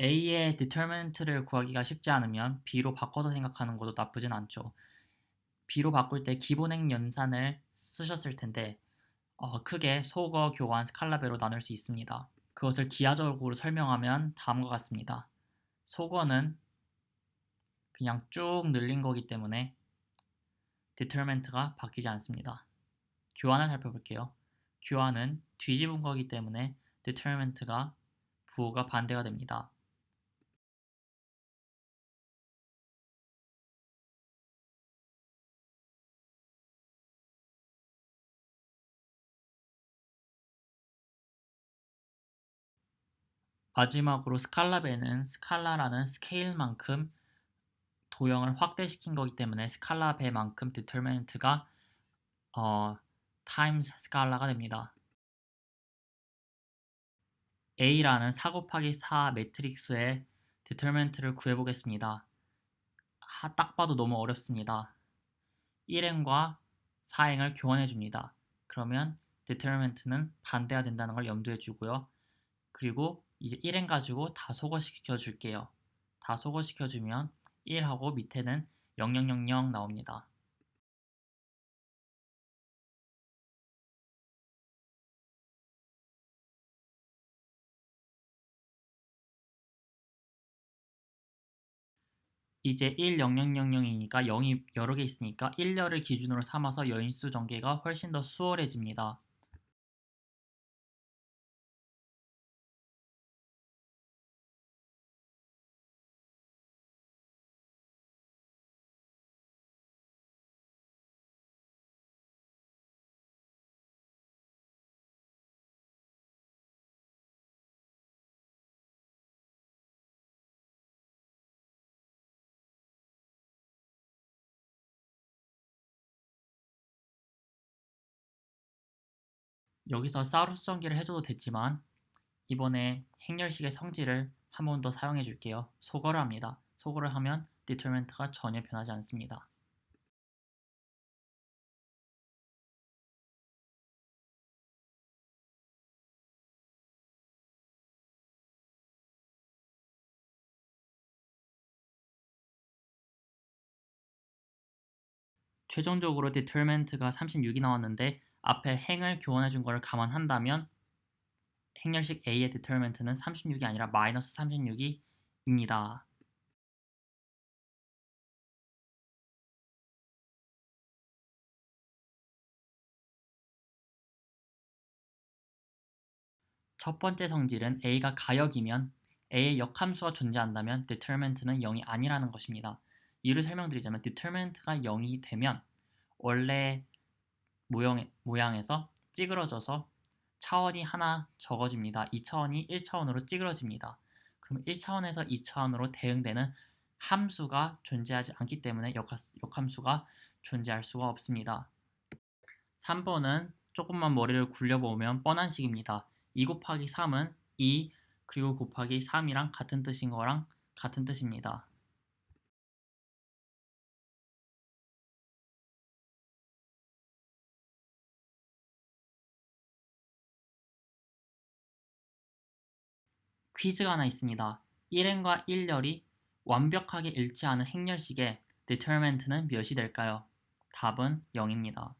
A의 determinant를 구하기가 쉽지 않으면 B로 바꿔서 생각하는 것도 나쁘진 않죠. B로 바꿀 때 기본행 연산을 쓰셨을 텐데 어, 크게 소거, 교환, 스칼라배로 나눌 수 있습니다. 그것을 기하적으로 설명하면 다음과 같습니다. 소거는 그냥 쭉 늘린 거기 때문에 determinant가 바뀌지 않습니다. 교환을 살펴볼게요. 교환은 뒤집은 거기 때문에 determinant가 부호가 반대가 됩니다. 마지막으로 스칼라배는 스칼라라는 스케일만큼 도형을 확대시킨 거기 때문에 스칼라배만큼 determinant가 어, times 스칼라가 됩니다. A라는 4 곱하기 4 매트릭스의 determinant를 구해보겠습니다. 하, 딱 봐도 너무 어렵습니다. 1행과 4행을 교환해줍니다. 그러면 determinant는 반대가 된다는 걸 염두에 주고요. 그리고 이제 1행 가지고 다 소거시켜 줄게요. 다 소거시켜 주면 1하고 밑에는 0000 나옵니다. 이제 1, 0, 0, 0, 0이니까 0이 여러 개 있으니까 1열을 기준으로 삼아서 여인수 전개가 훨씬 더 수월해집니다. 여기서 사우루스 전개를 해줘도 됐지만 이번에 행렬식의 성질을 한 번 더 사용해 줄게요. 소거를 합니다. 소거를 하면 determinant가 전혀 변하지 않습니다. 최종적으로 determinant가 36이 나왔는데 앞에 행을 교환해 준 거를 감안한다면 행렬식 A의 determinant는 36이 아니라 마이너스 36이 입니다. 첫 번째 성질은 A가 가역이면 A의 역함수가 존재한다면 determinant는 0이 아니라는 것입니다. 이유를 설명드리자면 determinant가 0이 되면 원래 모형, 모양에서 찌그러져서 차원이 하나 적어집니다. 2차원이 1차원으로 찌그러집니다. 그럼 1차원에서 2차원으로 대응되는 함수가 존재하지 않기 때문에 역함수가 존재할 수가 없습니다. 3번은 조금만 머리를 굴려보면 뻔한 식입니다. 2 곱하기 3은 2 그리고 곱하기 3이랑 같은 뜻인 거랑 같은 뜻입니다. 퀴즈가 하나 있습니다. 1행과 1열이 완벽하게 일치하는 행렬식의 determinant는 몇이 될까요? 답은 0입니다.